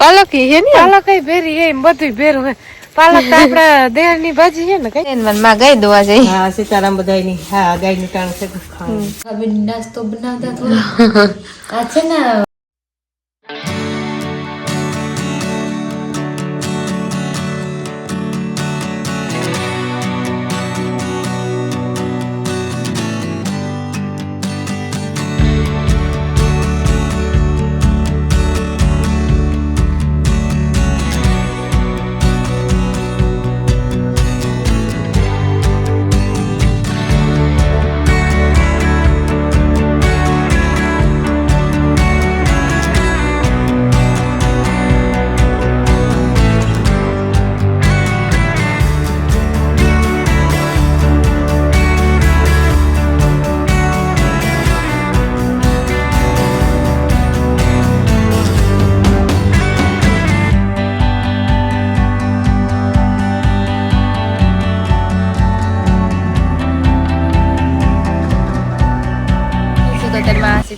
પાલક હે ને? પાલક એ ભેરી હે એમ બધું ભેરું હે. પાલક તો આપડા દેહની ભાજી હે ને કઈ? માં ગાય દોવા જઈ હા સીતારામ બધાયની હા ગાયનું ટાણ છે. નાસ્તો બનાવતા થોડા. આ છે ને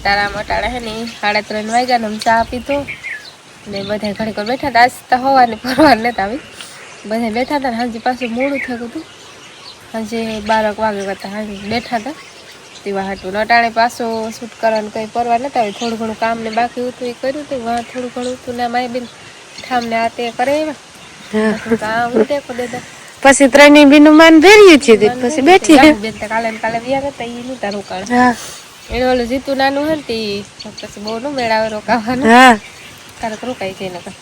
સીતારામ અટાણા હે ને સાડા ત્રણ વાગ્યા ને ચા પીધો. ને બધા ઘણી પર બેઠા હતા. આજ તો ને પરવાર લેતા આવી. બધા બેઠા હતા ને હાજી પાછું મોડું થયું હતું. હાજી બારક વાગે કરતા હાજી બેઠા હતા. તેવા હાટું નટાણે પાછું શૂટ કરવાનું કંઈ પરવાર નતા આવી થોડું ઘણું કામ ને બાકી હતું એ કર્યું હતું. વાહ થોડું ઘણું હતું ને માય બેન ઠામને આ તે કરે કામ ઉતે કરી દેતા પછી ત્રણેય બીનું માન ભેર્યું છે પછી બેઠી બેન તો કાલે કાલે વ્યા હતા એ નહોતા તારું હા. એને ઓલું જીતું નાનું હે ને તે પછી બહુ નું મેળાવે રોકાવાનું. હા. તારક રોકાય છે નકર.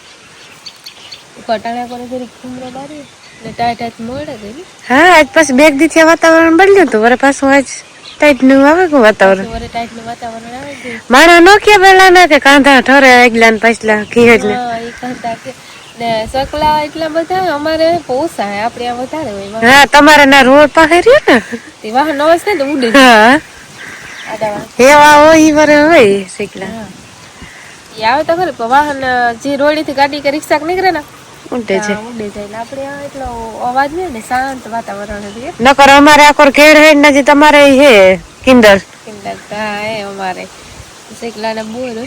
કટાણા પર જરી ઘૂમરો મારી ને ટાઈટ ટાઈટ મળે ને હા આજ પછી બેગ દીથી વાતાવરણ બદલ્યું હતું. વરે પાછું આજ ટાઈટનું આવે કે વાતાવરણ? વરે ટાઈટનું વાતાવરણ આવે માણા નો કે પેલા ના કે કાંધા ઠરે આગલા ને પાછલા ને. હા એ કે. ને સકલા એટલા બધા અમારે પોસાય. આપણે આ વધારે હોય હા તમારે ના રોડ પાસે રહ્યું ને? તે વાહન અવાજ ને તો ઉડે હા. વાહન. હોય વરે હોય શીખલા. એ આવે તો ખરી વાહન જે રોડી થી ગાડી કે રિક્ષા નીકળે ને ઉડે છે. ઉડે જાય. આપણે એટલો અવાજ નહીં ને શાંત વાતાવરણ છે નકર અમારે આકોર હે ને જે તમારે હે કિન્ડર કિન્ડર હા એ અમારે. શેકલા ને બોલ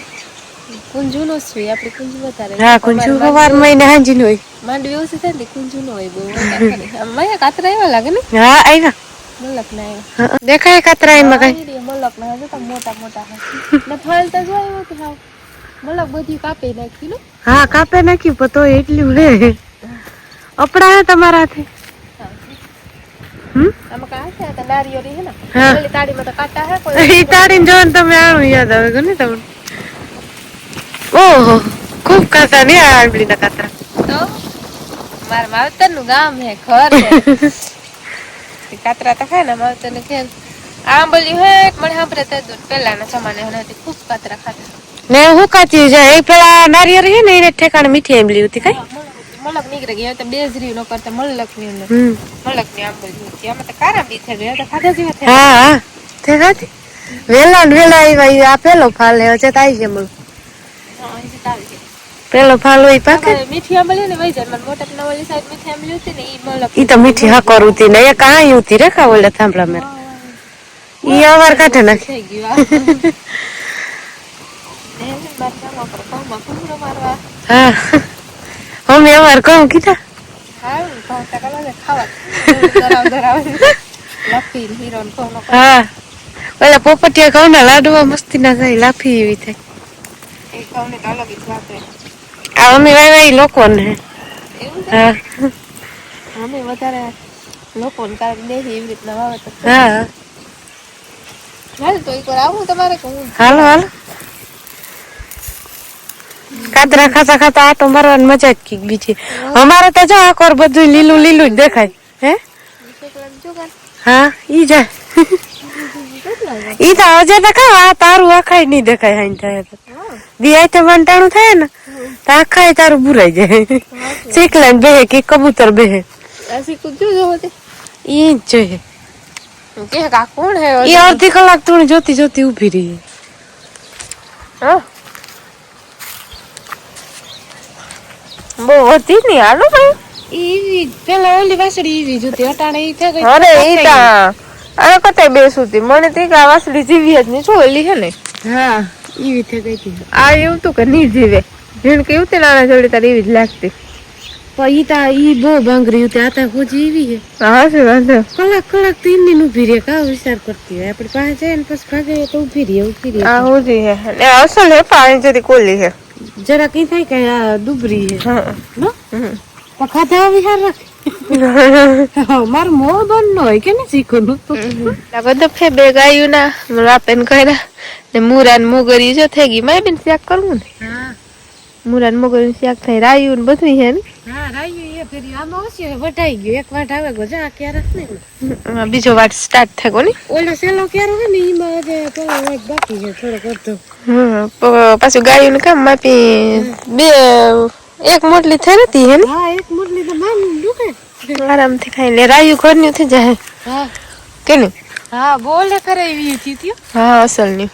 કુંજુ નો છે આપણે કુંજુ વધારે હા કુંજુ વાર મહિને હાંજી નું હોય. માંડવી ઓછી થાય ને કુંજુ નો હોય બહુ વધારે ખરી. કાતરા એવા લાગે ને? હા આવ્યા મલક ના હા, દેખાય કાતરા એમાં કઈ? મલક ના હજુ તો મોટા મોટા હે ને ફળ તો જોયું તો હાવ. મલક બધી કાપી નાખી ને હા કાપે નાખ્યું પણ તો એટલું હે અપડા હે તમારાથી. કા હે ને. હા. હે ઓહો ખૂબ કાતા ને આ આંબલીના કાતરા તો? મારા માવતરનું ગામ હે ઘર હે. કાતરા તો ખાય ને માવતર ને ખેલ આંબલી હે મને સાંભળે તો દૂધ પહેલાના જમાને હતી ખૂબ કાતરા ખાતા ને હું એ પેલા નારિયેળ હે ને એને ઠેકાણે મીઠી આંબલી હતી કઈ? મલક નીકળી તો બેજરી નો કરતા મલકની મલકની આંબલી હતી. આમાં તો કારા બી થઈ ગયા ખાધા જેવા થઈ હા હા તે ખાતી વેલા ને વેલા આવ્યા આ પેલો ફાલ હે છે તાઈ છે બોલ હા. પેલો ફાલ હોય પાકે? મીઠી આંબલી ને જાય. મને મોટા નવલી સાઈડ મીઠી આંબલી હતી ને ઈ મલક ઈ તો મીઠી હાકોર હતી ને એક આ હતી રેખા ઓલે થાંભલા મેર. ઈ અવાર કાઢે નાખે. હા. અમે અવાર કહું કીધા. ઘઉં ને. હા. ઓલા પોપટિયા કહું ના લાડવા મસ્તી ના થાય લાફી એવી થાય. અમે વાય ઈ લોકોને. એવું હા. અમે વધારે લોકોને કારણ દેહી એવી રીતના વાવે હા. હાલ તો એકવાર આવું તમારે કે હું? હાલો હાલો. કાતરા ખાતા ખાતા આટો મારવાની મજા જ કંઈક બીજી. અમારે તો જો આકોર બધું લીલું લીલું જ દેખાય. હે? હા ઈ જાય ઈ તો હજે તો ખાવ આ તારું આખાય નહીં દેખાય હાઈ થાય તો. દિયા તો વંટાણું થાય ને તો આખાય તારું બુરાઈ જાય. ચીકલા બેહે કે કબૂતર બેહે. આ. ઈ જ જોઈએ. કે કોણ હે અડધી કલાક તું જોતી જોતી ઊભી રહી. હા? બહુ હતી નહીં હાલો ભાઈ. ઈ પેલા ઓલી વાસળી ઈવી જોતી અટાણે ઈ થઈ ગઈ. અરે ઈ તા અરે કતે બેસું તી મને તી કા વાસળી જીવી જ નહીં. છો ઓલી હે ને? હા ઈવી થઈ ગઈ હતી. આ એવું તું કે નહીં જીવે? જેણ કેવું તે નાના જોડે તારી એવી જ લાગતી. પણ ઈ તા ઈ બહુ બાંગરી રહ્યું તા ખોજી એવી છે હા છે. વાંધો કલાક કલાક તો ઇન્ની ઊભી રહે કા વિચાર કરતી હોય? આપડે પાસે જાય ને પછી ભાગે તો ઊભી રહે ઊભી રહે. આ હોજી હે. ને અસલ હે પાણી જરી કોલી હે. જરા કઈ થાય કે આ દુબરી છે હા. નો. પણ ખાધા વિહાર રાખે. મારું મો બંધ ન હોય કે ને શીખવાનું આ બધા ફે બે ગાયું ના રાપેન કર્યા ને મુરાન ને મોગરી જો થઈ ગઈ મેં બેન શાક કરવું ને? હા. મુરા ને શાક થાય રાયું ને બધું હે ને? હા રાયું એ ફેરી આમાં ઓછી વટાઈ ગયો. એક વાટ આવે ગયો જા ક્યારે નહીં બીજો વાટ સ્ટાર્ટ થાય કોની ઓલો સેલો ક્યારે ને ઈમાં આજે પેલા વાટ બાકી છે થોડોક અડધો. હમ પાછું ગાયું ને કામ માપી બે એક મોટલી થઈ હતી હે ને? હા એક મોટલી તો માન દુખે. આરામથી ખાઈ લે રાયું ઘરનું થઈ જાય. હા. કે હા બોલે ખરે એવી હતી હા અસલની.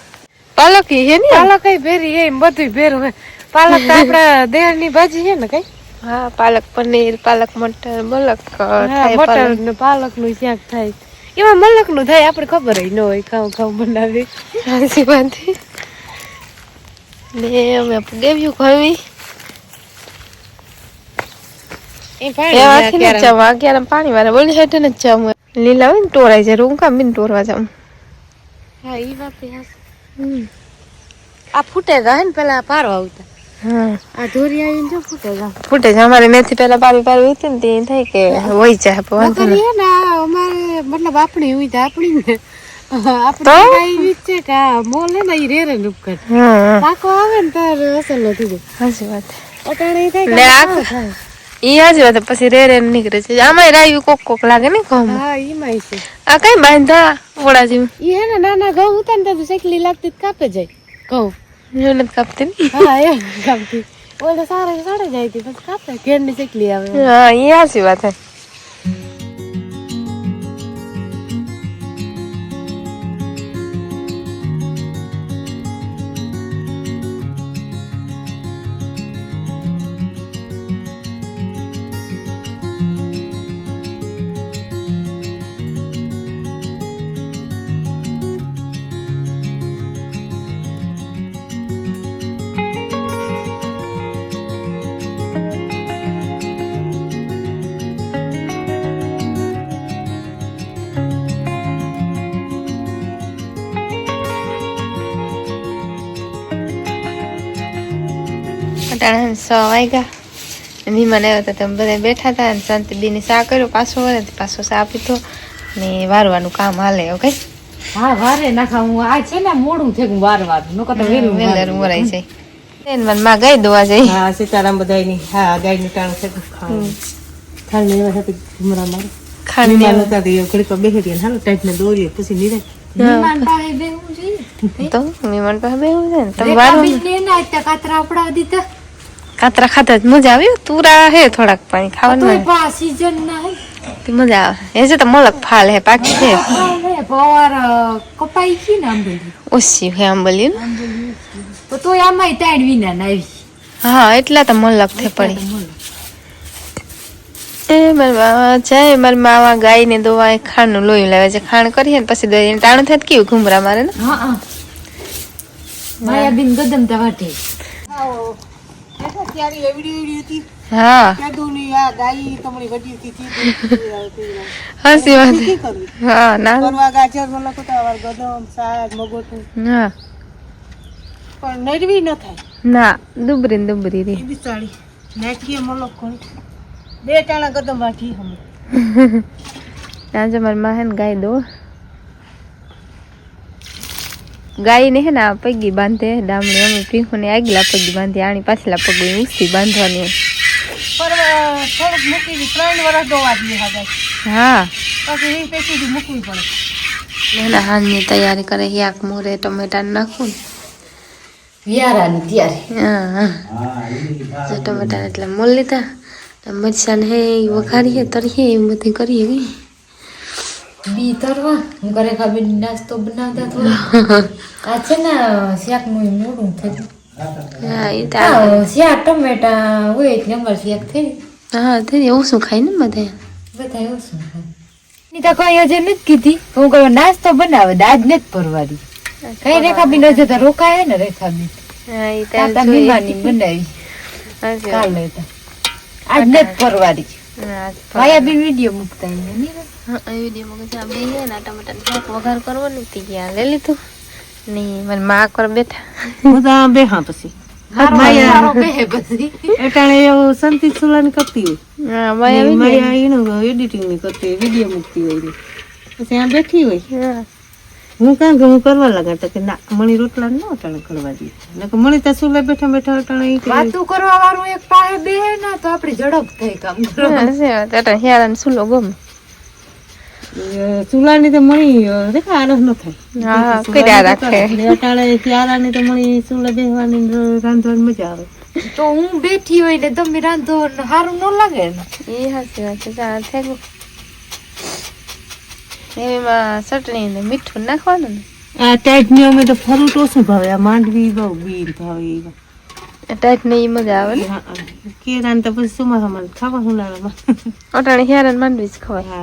પાલક હે ને? પાલક ભેરી હે બધું ભેરું પાલક તો આપડા દેહની ભાજી છે ને કઈ? હા પાલક પનીર પાલક મટર મલક મટર ને પાલક. નું ક્યાંક થાય. એમાં મલકનું થાય આપણે ખબર ન હોય ખાવ ખાવ બનાવી. હાજી બાંધી. ને અમે ગેવ્યું ખાવી એ એ પાણી વાળા બોલી હેઠે ને જવું લીલા હોય ને ટોરાઈ છે હું કામ બી ટોરવા જાઉં. હા ઈ વાત આ ફૂટેગા હે ને પેલા પારો આવતા. ફૂટે છે અમારે મેથી પેલા પારી પારી હતી ને તે થાય કે હોય જાય વાંધો નહીં. અમારે મતલબ આપણી હોય તો આપણી ને. નાના ઘઉં ઉતાર શેકલી લાગતી કાપે જાય ઘઉં. નથી કાપતી ને હા એમ કાપતી ઓલે સારે સાડે જાય તી પછી કાપે ઘેરની શેકલી આવે હા ઈ હાચી વાત હે અટાણે સો ગયા મહેમાન આવ્યા હતા તમે બધા બેઠા હતા અને શાંતિબીની સા કર્યો પાછો વળે પાછો સા પીધો ને વારવાનું કામ હાલે ઓકે હા વારે નાખા હું આ છે ને મોડું છે હું વાર વાર નો કતો વેલું વેલર વરાઈ જાય. એને મનમાં ગઈ દોવા જઈ હા સીતારામ બધાયની હા ગાયનું ટાણું છે ખાવાનું. ખાલી એવા સાથે ઘુમરા મારે. ખાલી મહેમાન હતા તો એ ઘડીક વાર બેસી રહ્યા હાલો ટાઈટ ને દોરીએ પછી નીરે મહેમાન પાસે બેહવું જોઈએ. તો મહેમાન પાસે બેહવું છે ને તમે ને ના કાતરા આપડા દીધા. કાતરા ખાતા જ મજા આવી તુરા હે થોડાક પાણી ખાવાનું સીઝન ના હે. તે મજા આવે. એ છે તો મલક ફાલ હે પાકી છે પવાર કપાઈ કી ને આંબલી. ઓછી હે આંબલી તો તો આમાં તાડ વિના ના આવી. હા એટલા તો મલક થે પડી. એ માર માવા જાય માર માવા ગાય ને દોવા ખાંડનું લોહી લાવે. છે ખાંડ કરીએ ને પછી દહીં ટાણું થાય કેવું ઘુમરા મારે ને? હા હા. માયાબીન ગદમતા વાટે. હા. હાસી વાત હા પણ નરવી ન થાય. ના દુબરી દુબરી રે. બિચારી નાખીએ કોઈ બે ટાણા કદમ વાઠી હમ આજે મારી માં ગાય દો. ગાય ને હે ને પગી બાંધે ડામડી અમે પીખું ને આગલા પગી બાંધી આની પાછલા પગી ઊંચી બાંધવાની હોય. થોડુંક મૂકી ત્રણ વર્ષ દોવા દઈએ હા હા. પછી એ મૂકવી પડે. એના હાથની તૈયારી કરે યાક મોરે ટમેટા નાખું. વિયારાની ત્યારે? હા હા. ટમેટા એટલે મોલ લીધા. મરચાં હે વઘારીએ તરીએ એ બધું કરીએ. કે બી તરવા હું ઘરે ખાબી નાસ્તો બનાવતા થોડો આ છે ને શાકનું મોડું થતું શાક ટમેટા હોય એટલે અમારે શાક થઈ હા તે શું ખાય ને બધા બધા એવું શું ની તો કઈ હજે નથી કીધી હું કહું નાસ્તો બનાવે દાદ જ પરવારી કઈ રેખાબી ન જતા રોકાય ને રેખાબી બનાવી. કાલે આજ ને જ પરવારી હા, બી વીડિયો મૂકતા હા, આ વિડીયોમાં છે. બે હે ને ટમાટાનું શાક વઘાર કરવાનું તે ગયા લઈ લીધું. ને મને માં કર બેઠા. હું તો આ બેહા પછી. સંતી સુલાની કરતી હોય. હા ને એડિટિંગની કરતી હોય વીડિયો મૂકતી હોય પછી આ બેઠી હોય. હા કાં કે હું કરવા લાગા તો કે ના મણી રોટલા ન અટાણે કરવા દે. નકર મણી તો સુલે બેઠા બેઠા અટાણે વાતું કરવા વાળું એક પાસે બે ને તો આપડી ઝડપ થઈ કામ કરો. હાચી વાત. સુલો ગમે. ચૂલાની તો મણી દેખા આરસ ન થાય. કર્યા રાખે. અટાણે ત્યારાની તો મણી ચૂલે બેસવાની રાંધવાની મજા આવે. તો હું બેઠી હોય ને તમે રાંધો સારું ન લાગે ને. એ હાચી વાત છે ચાલ થઈ ગયું એમાં ચટણી ને મીઠું નાખવાનું ને? આ ટાઈટની અમે તો ફરૂટ ઓછું ભાવે? આ માંડવી બહુ બીર ભાવે ઈ. ટાઈટ ને મજા આવે ને? હા. કેળાને તો પછી ચોમાસામાં ખાવા હું લાવે? અટાણી હેરાન માંડવી જ ખવાય.